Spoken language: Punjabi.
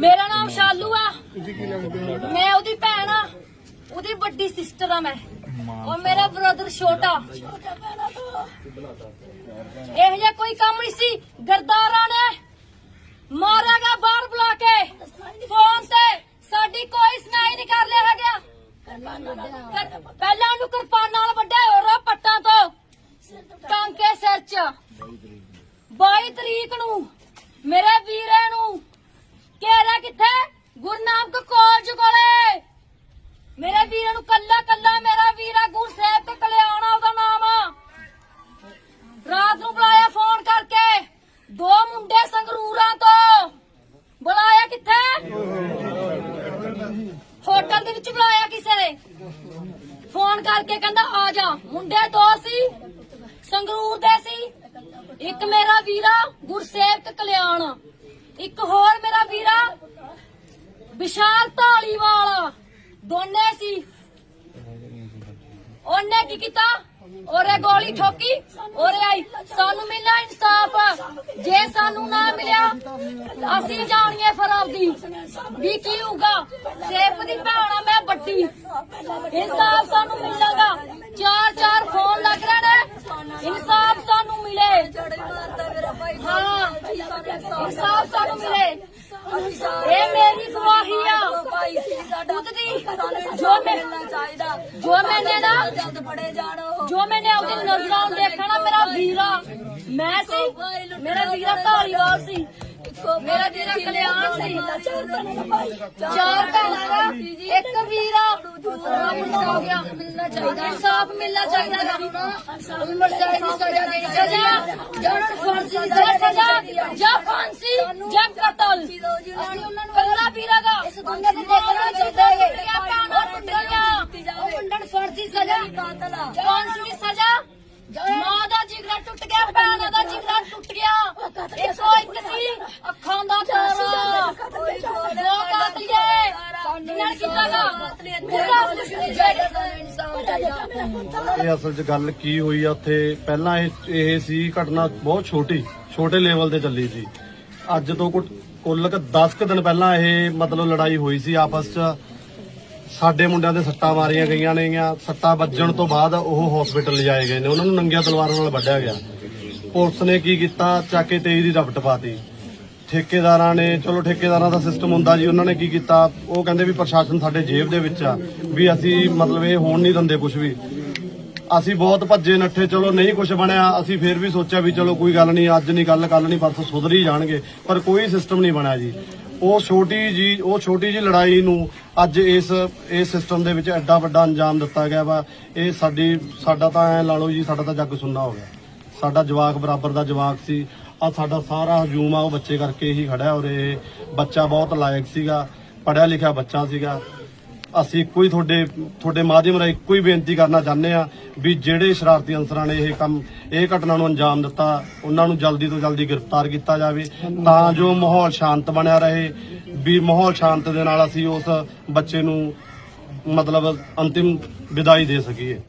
ਮੇਰਾ ਨਾਮ ਸ਼ਾਲੂ ਆ। ਤੁਸੀਂ ਕੀ ਲੱਗਦੇ ਹੋ? ਮੈਂ ਉਹਦੀ ਭੈਣ ਆ। ਉਹਦੀ ਵੱਡੀ ਸਿਸਟਰ ਆ ਮੈਂ। ਔਰ ਮੇਰਾ ਬ੍ਰਦਰ ਛੋਟਾ। ਇਹ ਜਿਹਾ ਕੋਈ ਕੰਮ ਨਹੀਂ ਸੀ। ਗਰਦਾਰਾਂ ਨੇ ਮਾਰਾਗਾ ਬਾਹਰ ਬੁਲਾ ਕੇ। ਫੋਨ ਤੇ ਸਾਡੀ ਕੋਈ ਸੁਣਾਈ ਨਹੀਂ ਕਰ ਲਿਆ ਹੈਗਾ। ਪਹਿਲਾਂ ਉਹਨੂੰ ਕਿਰਪਾਨ ਨਾਲ ਵੱਡੇ ਹੋਰ ਪੱਟਾਂ ਤੋਂ। ਟਾਂਕੇ ਸਿਰ 'ਚ। 22 ਤਰੀਕ ਨੂੰ ਮੇਰੇ ਵੀਰੇ ਨੂੰ ਕਿੱਥੇ? ਗੁਰਨਾਮਕ ਕਾਲਜ ਕੋਲੇ। ਮੇਰੇ ਵੀਰੇ ਨੂੰ ਕੱਲਾ ਕੱਲਾ ਮੇਰਾ ਵੀਰਾ ਗੁਰਸੇਵ ਤੇ ਕਲਿਆਣਾ ਉਹਦਾ ਨਾਮ। ਆ ਰਾਤ ਨੂੰ ਬੁਲਾਇਆ ਫੋਨ ਕਰਕੇ। ਦੋ ਮੁੰਡੇ ਸੰਗਰੂਰਾਂ ਤੋਂ। ਬੁਲਾਇਆ ਕਿੱਥੇ? ਹੋਟਲ ਦੇ ਵਿੱਚ ਬੁਲਾਇਆ ਕਿਸੇ ਨੇ। ਫੋਨ ਕਰਕੇ ਕਹਿੰਦਾ, ਆ ਜਾ। ਮੁੰਡੇ ਦੋ ਸੀ, ਸੰਗਰੂਰ ਦੇ ਸੀ। ਇੱਕ ਮੇਰਾ ਵੀਰਾ ਗੁਰਸੇਵਕ ਕਲਿਆਣ। ਇੱਕ ਹੋਰ ਮੇਰਾ ਵੀਰਾ ਵਿਸ਼ਾਲ ਢਾਲੀਵਾਲ ਦੋਨੇ ਸੀ। ਉਹਨੇ ਕੀ ਕੀਤਾ? ਉਹਰੇ ਗੋਲੀ ਠੋਕੀ, ਉਹਰੇ ਆਈ। ਸਾਨੂੰ ਮਿਲਣਾ ਇਨਸਾਫ। ਜੇ ਸਾਨੂੰ ਨਾ ਮਿਲਿਆ, ਅਸੀਂ ਜਾਣੀਏ ਫਿਰ ਵੀ ਕੀ ਹੋਊਗਾ? ਸੇਫ ਦੀ ਭੈਣ ਮੈਂ ਵੱਡੀ। ਇਨਸਾਫ ਸਾਨੂੰ ਮਿਲੇਗਾ। ਚਾਰ ਚਾਰ ਫੋਨ ਲੱਗ ਰਹੇ ਨੇ। ਇਨਸਾਫ ਸਾਨੂੰ ਮਿਲੇ। ਹਾਂ, ਇਨਸਾਫ ਸਾਨੂੰ ਮਿਲੇ। ਇਹ ਮੇਰੀ ਗਵਾਹੀ ਆ। ਖੁਦ ਦੀ ਜੋ ਮੈਂ ਜੋ ਮੈਨੇ ਨਾ ਜੋ ਮੈਨੇ ਆਪਣੀ ਨਜ਼ਰਾਂ ਨੂੰ ਦੇਖਿਆ ਨਾ ਮੇਰਾ ਵੀਰਾ। ਮੈਂ ਸੀ। ਮੇਰਾ ਵੀਰਾ ਧਾਲੀਵਾਲ ਸੀ। ਮੇਰਾ ਵੀਰਾ ਕਲਿਆਣ ਸੀ। ਚਾਰ ਭੈਣਾਂ ਦਾ ਇੱਕ ਵੀਰਾ ਮਿਲਣਾ ਚਾਹੀਦਾ। ਇਨਸਾਫ ਮਿਲਣਾ ਚਾਹੀਦਾ। ਗਾ ਉਮਰ ਜਾਇਜ਼ ਦੀ ਸਜ਼ਾ ਦੇਣੀ ਸਜ਼ਾ। ਜਾਂ ਫਾਂਸੀ ਦੀ ਸਜ਼ਾ ਜਾਂ ਫਾਂਸੀ ਜਾਂ ਕਤਲ। ਕੱਲਾ ਵੀਰਾ ਦਾ ਇਸ ਦੁਨੀਆ ਤੇ ਦੇਖਣਾ ਚਾਹੀਦਾ ਹੈ ਭੈਣਾਂ ਟੁੱਟੀਆਂ ਉਹ ਮੁੰਡਣ ਫਾਂਸੀ ਸਜ਼ਾ। ਫਾਂਸੀ ਦੀ ਸਜ਼ਾ। ਮਾਂ ਦਾ ਜਿਗਰਾ ਟੁੱਟ ਗਿਆ ਭੈਣਾਂ ਦਾ ਜਿਗਰਾ ਟੁੱਟ ਗਿਆ। ਇੱਕੋ ਇੱਕ ਸੀ ਅੱਖਾਂ ਦਾ ਤਾਰਾ। ਦੋ ਕਾਤਲੀਏ ਜਿਨ੍ਹਾਂ ਕੀਤਾਗਾ ਇਹ ਅਸਲ 'ਚ ਗੱਲ ਕੀ ਹੋਈ ਆ ਉੱਥੇ? ਪਹਿਲਾਂ ਇਹ ਇਹ ਸੀ ਘਟਨਾ ਬਹੁਤ ਛੋਟੀ, ਛੋਟੇ ਲੈਵਲ ਤੇ ਚੱਲੀ ਸੀ। ਅੱਜ ਤੋਂ ਕੁ- ਕੁੱਲ ਕ 10 ਕੁ ਦਿਨ ਪਹਿਲਾਂ ਇਹ ਮਤਲਬ ਲੜਾਈ ਹੋਈ ਸੀ ਆਪਸ 'ਚ। ਸਾਡੇ ਮੁੰਡਿਆਂ ਦੇ ਸੱਟਾਂ ਮਾਰੀਆਂ ਗਈਆਂ ਨੇਗੀਆਂ। ਸੱਟਾਂ ਵੱਜਣ ਤੋਂ ਬਾਅਦ ਉਹ ਹਸਪੀਟਲ ਲਿਜਾਏ ਗਏ ਨੇ। ਉਹਨਾਂ ਨੂੰ ਨੰਗੀਆਂ ਤਲਵਾਰਾਂ ਨਾਲ ਵੱਢਿਆ ਗਿਆ। ਪੁਲਿਸ ਨੇ ਕੀ ਕੀਤਾ? ਚੱਕ ਕੇ 23 ਦੀ ਰਫਟ ਪਾਤੀ। ਠੇਕੇਦਾਰਾਂ ਨੇ, ਚਲੋ ਠੇਕੇਦਾਰਾਂ ਦਾ ਸਿਸਟਮ ਹੁੰਦਾ ਜੀ, ਉਹਨਾਂ ਨੇ ਕੀ ਕੀਤਾ? ਉਹ ਕਹਿੰਦੇ ਵੀ ਪ੍ਰਸ਼ਾਸਨ ਸਾਡੇ ਜੇਬ ਦੇ ਵਿੱਚ ਆ, ਵੀ ਅਸੀਂ ਮਤਲਬ ਇਹ ਹੋਣ ਨਹੀਂ ਦਿੰਦੇ ਕੁਝ ਵੀ। ਅਸੀਂ ਬਹੁਤ ਭੱਜੇ ਨੱਠੇ, ਚਲੋ ਨਹੀਂ ਕੁਝ ਬਣਿਆ, ਅਸੀਂ ਫੇਰ ਵੀ ਸੋਚਿਆ ਵੀ ਚਲੋ ਕੋਈ ਗੱਲ ਨਹੀਂ, ਅੱਜ ਨਹੀਂ ਕੱਲ ਕੱਲ ਨਹੀਂ, ਪਰਸੋਂ ਸੁਧਰ ਹੀ ਜਾਣਗੇ, ਪਰ ਕੋਈ ਸਿਸਟਮ ਨਹੀਂ ਬਣਿਆ ਜੀ। ਉਹ ਛੋਟੀ ਜੀ, ਉਹ ਛੋਟੀ ਜੀ ਲੜਾਈ ਨੂੰ ਅੱਜ ਇਸ ਇਸ ਸਿਸਟਮ ਦੇ ਵਿੱਚ ਐਡਾ ਵੱਡਾ ਅੰਜਾਮ ਦਿੱਤਾ ਗਿਆ ਵਾ। ਇਹ ਸਾਡੀ, ਸਾਡਾ ਤਾਂ ਐ ਲਾ ਲਓ ਜੀ, ਸਾਡਾ ਤਾਂ ਜੱਗ ਸੁੰਨਾ ਹੋ ਗਿਆ। ਸਾਡਾ ਜਵਾਕ ਬਰਾਬਰ ਦਾ ਜਵਾਕ ਸੀ ਆ ਸਾਡਾ ਸਾਰਾ ਹਜੂਮ ਆ, ਉਹ ਬੱਚੇ ਕਰਕੇ ਹੀ ਖੜਾ ਔਰ ਇਹ ਬੱਚਾ ਬਹੁਤ ਲਾਇਕ ਸੀਗਾ ਪੜਿਆ ਲਿਖਿਆ ਬੱਚਾ ਸੀਗਾ। ਅਸੀਂ ਇੱਕੋ ਹੀ ਤੁਹਾਡੇ ਤੁਹਾਡੇ ਮਾਧਿਅਮ ਰਾਹੀਂ ਇੱਕੋ ਹੀ ਬੇਨਤੀ ਕਰਨਾ ਚਾਹੁੰਦੇ ਆ ਵੀ ਜਿਹੜੇ ਸ਼ਰਾਰਤੀ ਅਨਸਰਾਂ ਨੇ ਇਹ ਕੰਮ, ਇਹ ਘਟਨਾ ਨੂੰ ਅੰਜਾਮ ਦਿੱਤਾ, ਉਹਨਾਂ ਨੂੰ ਜਲਦੀ ਤੋਂ ਜਲਦੀ ਗ੍ਰਿਫਤਾਰ ਕੀਤਾ ਜਾਵੇ, ਤਾਂ ਜੋ ਮਾਹੌਲ ਸ਼ਾਂਤ ਬਣਿਆ ਰਹੇ। ਵੀ ਮਾਹੌਲ ਸ਼ਾਂਤ ਦੇ ਨਾਲ ਅਸੀਂ ਉਸ ਬੱਚੇ ਨੂੰ ਮਤਲਬ ਅੰਤਿਮ ਵਿਦਾਈ ਦੇ ਸਕੀਏ।